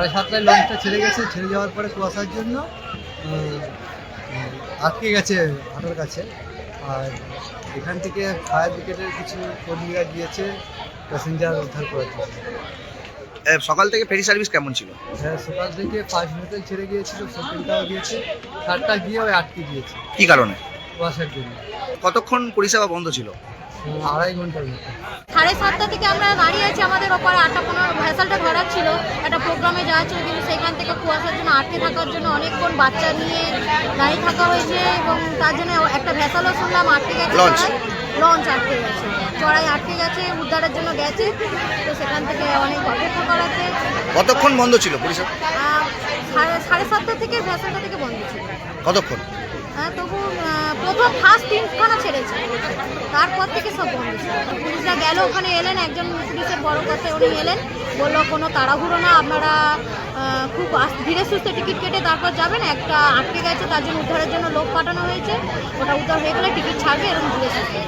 সাড়ে সাতটায় লঞ্চটা ছেড়ে গেছে ছেড়ে যাওয়ার পরে কুয়াশার জন্য আটকে গেছে হাটের কাছে। আর এখান থেকে ফায়ার ব্রিগেডের কিছু কর্মীরা গিয়েছে প্যাসেঞ্জার উদ্ধার করার জন্য। সকাল থেকে ফেরি সার্ভিস কেমন ছিল? হ্যাঁ সকাল থেকে পাঁচ হোটেল ছেড়ে গিয়েছিল সেকেন্ডটাও গিয়েছে চারটা গিয়ে ওই আটকে গিয়েছে। কি কারণে? কুয়াশার জন্য। কতক্ষণ পরিষেবা বন্ধ ছিল? আড়াই ঘণ্টার মতো। সাড়ে সাতটা থেকে আমরা দাঁড়িয়ে আছি আমাদের ওপরে আটটা পনেরো ভেসালটা ধরার ছিল। একটা প্রোগ্রামে যাওয়া ছিল কিন্তু সেখান থেকে কুয়াশার জন্য আটকে থাকার জন্য অনেকক্ষণ বাচ্চা নিয়ে দাঁড়িয়ে থাকা হয়েছে এবং তার জন্য একটা ভেসালও শুনলাম আটকে গেছে। লঞ্চ আটকে গেছে। চড়াই আটকে গেছে উদ্ধারের জন্য গেছে। তো সেখান থেকে অনেক অপেক্ষা করাতে। কতক্ষণ বন্ধ ছিল পরিষেবা সাড়ে সাড়ে সাতটা থেকে ভেসালটা থেকে বন্ধ ছিল। কতক্ষণ? হ্যাঁ তবু প্রথম ফার্স্ট তিনখানা ছেড়েছে। তারপর থেকে সব বন্ধ ছিল। পুলিশরা গেল, ওখানে এলেন, একজন পুলিশের বড় কাছে উনি এলেন, বলল, কোনো তাড়াহুড়ো না, আপনারা খুব ধীরে সুস্থে টিকিট কেটে তারপর যাবেন। একটা আটকে গেছে, তার জন্য উদ্ধারের জন্য লোক পাঠানো হয়েছে। ওটা উদ্ধার হয়ে গেলে টিকিট ছাড়বে, এরকম ধীরে সুস্থে।